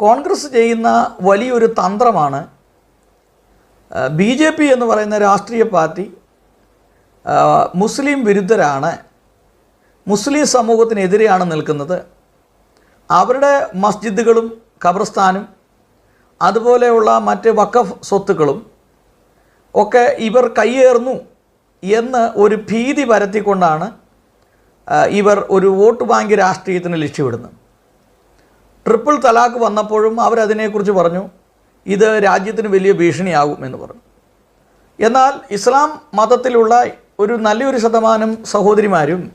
കോൺഗ്രസ് ചെയ്യുന്ന വലിയൊരു തന്ത്രമാണ് ബി ജെ പി എന്ന് പറയുന്ന രാഷ്ട്രീയ പാർട്ടി മുസ്ലിം വിരുദ്ധരാണ് മുസ്ലിം സമൂഹത്തിനെതിരെയാണ് നിൽക്കുന്നത്. അവരുടെ മസ്ജിദുകളും ഖബർസ്ഥാനും അതുപോലെയുള്ള മറ്റ് വക്കഫ് സ്വത്തുക്കളും ഒക്കെ ഇവർ കയ്യേറുന്നു എന്ന് ഒരു ഭീതി പരത്തിക്കൊണ്ടാണ് ഇവർ ഒരു വോട്ട് ബാങ്ക് രാഷ്ട്രീയത്തിന് ലക്ഷ്യമിടുന്നത്. ട്രിപ്പിൾ തലാഖ് വന്നപ്പോഴും അവരതിനെക്കുറിച്ച് പറഞ്ഞു ഇത് രാജ്യത്തിന് വലിയ ഭീഷണിയാകും എന്ന് പറഞ്ഞു. എന്നാൽ ഇസ്ലാം മതത്തിലുള്ള ഒരു നല്ലൊരു ശതമാനം സഹോദരിമാരും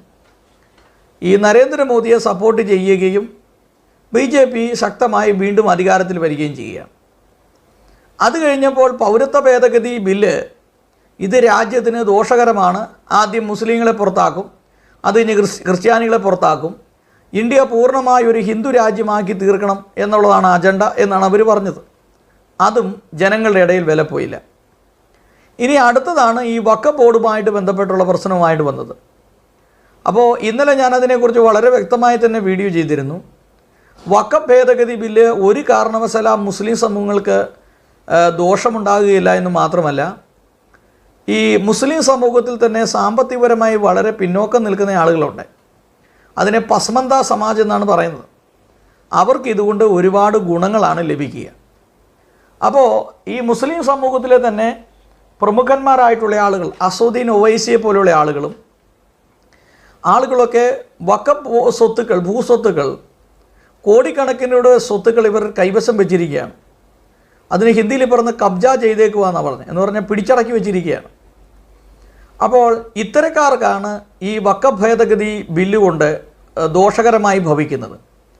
ഈ നരേന്ദ്രമോദിയെ സപ്പോർട്ട് ചെയ്യുകയും ബി ജെ പി ശക്തമായി വീണ്ടും അധികാരത്തിൽ വരികയും ചെയ്യുകയാണ്. അത് കഴിഞ്ഞപ്പോൾ പൗരത്വ ഭേദഗതി ബില്ല് ഇത് രാജ്യത്തിന് ദോഷകരമാണ്. ആദ്യം മുസ്ലിങ്ങളെ പുറത്താക്കും അത് കഴിഞ്ഞ് ക്രിസ്ത്യാനികളെ പുറത്താക്കും. ഇന്ത്യ പൂർണമായി ഒരു ഹിന്ദു രാജ്യമാക്കി തീർക്കണം എന്നുള്ളതാണ് അജണ്ട എന്നാണ് അവർ പറഞ്ഞത്. അതും ജനങ്ങളുടെ ഇടയിൽ വില പോയില്ല. ഇനി അടുത്തതാണ് ഈ വക്ക ബോർഡുമായിട്ട് ബന്ധപ്പെട്ടുള്ള പ്രശ്നവുമായിട്ട് വന്നത്. അപ്പോൾ ഇന്നലെ ഞാൻ അതിനെക്കുറിച്ച് വളരെ വ്യക്തമായി തന്നെ വീഡിയോ ചെയ്തിരുന്നു. വക്ക ഭേദഗതി ബില്ല് ഒരു കാരണവശാലും മുസ്ലിം സമൂഹങ്ങൾക്ക് ദോഷമുണ്ടാകുകയില്ല എന്ന് മാത്രമല്ല ഈ മുസ്ലിം സമൂഹത്തിൽ തന്നെ സാമ്പത്തികപരമായി വളരെ പിന്നോക്കം നിൽക്കുന്ന ആളുകളുണ്ട്. അതിനെ പസ്മന്ത സമാജ് എന്നാണ് പറയുന്നത്. അവർക്ക് ഇതുകൊണ്ട് ഒരുപാട് ഗുണങ്ങളാണ് ലഭിക്കുക. അപ്പോൾ ഈ മുസ്ലിം സമൂഹത്തിലെ തന്നെ പ്രമുഖന്മാരായിട്ടുള്ള ആളുകൾ അസൂദ്ദീൻ ഒവൈസിയെ പോലെയുള്ള ആളുകളും ആളുകളൊക്കെ വക്കപ്പ് സ്വത്തുക്കൾ ഭൂസ്വത്തുക്കൾ കോടിക്കണക്കിനുള്ള സ്വത്തുക്കൾ ഇവർ കൈവശം വെച്ചിരിക്കുകയാണ്. അതിന് ഹിന്ദിയിൽ പറഞ്ഞ് കബ്ജ ചെയ്തേക്കുക എന്നാണ് പറഞ്ഞത് എന്ന് പറഞ്ഞാൽ പിടിച്ചടക്കി വെച്ചിരിക്കുകയാണ്. അപ്പോൾ ഇത്തരക്കാർക്കാണ് ഈ വക്കഭേദഗതി ബില്ല് കൊണ്ട് ദോഷകരമായി ഭവിക്കുന്നത്.